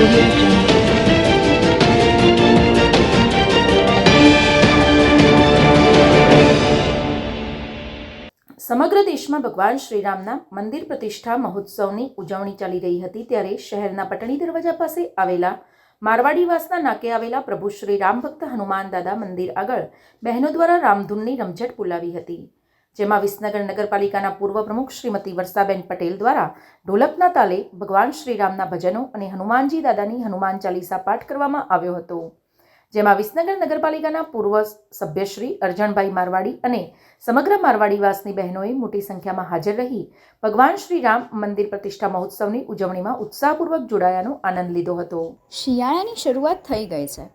સમગ્ર દેશમાં ભગવાન શ્રીરામના મંદિર પ્રતિષ્ઠા મહોત્સવની ઉજવણી ચાલી રહી હતી ત્યારે શહેરના પટણી દરવાજા પાસે આવેલા મારવાડીવાસના નાકે આવેલા પ્રભુ શ્રી રામ હનુમાન દાદા મંદિર આગળ બહેનો દ્વારા રામધૂનની રમઝટ બોલાવી હતી. જેમાં વિસનગર નગરપાલિકાના પૂર્વ પ્રમુખ શ્રીમતી વર્ષાબેન પટેલ દ્વારા ઢોલકના તાલે ભગવાન શ્રીરામના ભજનો અને હનુમાનજી દાદાની હનુમાન ચાલીસા પાઠ કરવામાં આવ્યો હતો. જેમાં વિસનગર નગરપાલિકાના પૂર્વ સભ્યશ્રી અરજણભાઈ મારવાડી અને સમગ્ર મારવાડીવાસની બહેનોએ મોટી સંખ્યામાં હાજર રહી ભગવાન શ્રી રામ મંદિર પ્રતિષ્ઠા મહોત્સવની ઉજવણીમાં ઉત્સાહપૂર્વક જોડાયાનો આનંદ લીધો હતો. શિયાળાની શરૂઆત થઈ ગઈ છે.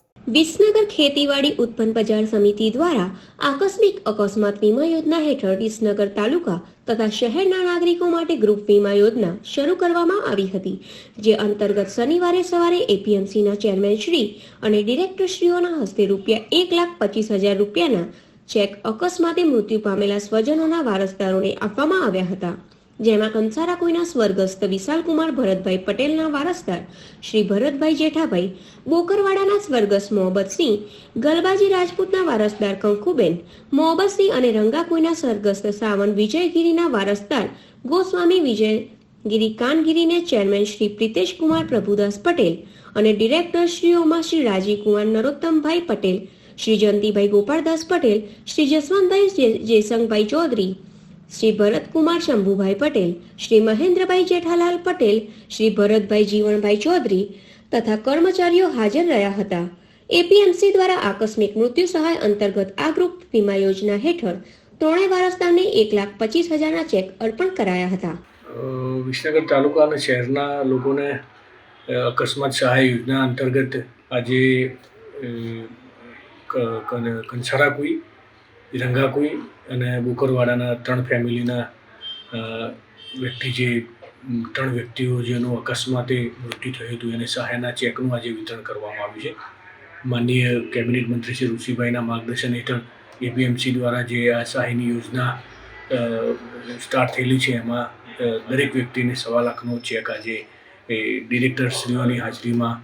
વિસનગર ખેતીવાડી ઉત્પન્ન બજાર સમિતિ દ્વારા આકસ્મિક અકસ્માત વીમા યોજના હેઠળ વિસનગર તાલુકા તથા શહેરના નાગરિકો માટે ગ્રુપ વીમા યોજના શરૂ કરવામાં આવી હતી, જે અંતર્ગત શનિવારે સવારે એપીએમસીના ચેરમેન શ્રી અને ડિરેક્ટરશ્રીઓના હસ્તે રૂપિયા એક લાખ પચીસ હજાર રૂપિયાના ચેક અકસ્માતે મૃત્યુ પામેલા સ્વજનોના વારસદારોને આપવામાં આવ્યા હતા. જેમાં કંસારા કોઈના સ્વર્ગસ્થ વિશાલકુમાર ભરતભાઈ પટેલના વારસદાર શ્રી ભરતભાઈ જેઠાભાઈ, બોકરવાડાના સ્વર્ગસ્થ મોહબ્બતસિંહ ગલબાજી રાજપૂતના વારસદાર કંકુબેન મોહબ્બતસિંહ અને રંગાકોઈના સ્વર્ગસ્થ સાવન વિજયગીરીના વારસદાર ગોસ્વામી વિજયગીરી કાનગીરીને ચેરમેન શ્રી પ્રિતેશ કુમાર પ્રભુદાસ પટેલ અને ડિરેક્ટર શ્રીઓમાં શ્રી રાજીવકુમાર નરોત્તમભાઈ પટેલ, શ્રી જયંતિભાઈ ગોપાળદાસ પટેલ, શ્રી જસવંતભાઈ જયસંગભાઈ ચૌધરી શ્રી ભરતકુમાર શંભુભાઈ પટેલ, શ્રી મહેન્દ્રભાઈ જેઠાલાલ પટેલ, શ્રી ભરતભાઈ જીવણભાઈ ચૌધરી તથા કર્મચારીઓ હાજર રહ્યા હતા. એપીએમસી દ્વારા આકસ્મિક મૃત્યુ સહાય અંતર્ગત આ ગ્રુપ વીમા યોજના હેઠળ ત્રણેય વારસદારને એક લાખ પચીસ હજારના ચેક અર્પણ કરાયા હતા. વિસનગર તાલુકા અને શહેરના લોકોને અકસ્માત સહાય યોજના અંતર્ગત આજે કંસારાકુઈ રંગાકુઈ અને બુકરવાડાના ત્રણ ફેમિલીના વ્યક્તિ જે, ત્રણ વ્યક્તિઓ જેનું અકસ્માતે મૃત્યુ થયું હતું, એને સહાયના ચેકનું આજે વિતરણ કરવામાં આવ્યું છે. માનનીય કેબિનેટ મંત્રી શ્રી ઋષિભાઈના માર્ગદર્શન હેઠળ એપીએમસી દ્વારા જે આ સહાયની યોજના સ્ટાર્ટ થયેલી છે, એમાં દરેક વ્યક્તિને સવા લાખનો ચેક આજે એ ડિરેક્ટરશ્રીઓની હાજરીમાં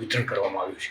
વિતરણ કરવામાં આવ્યું છે.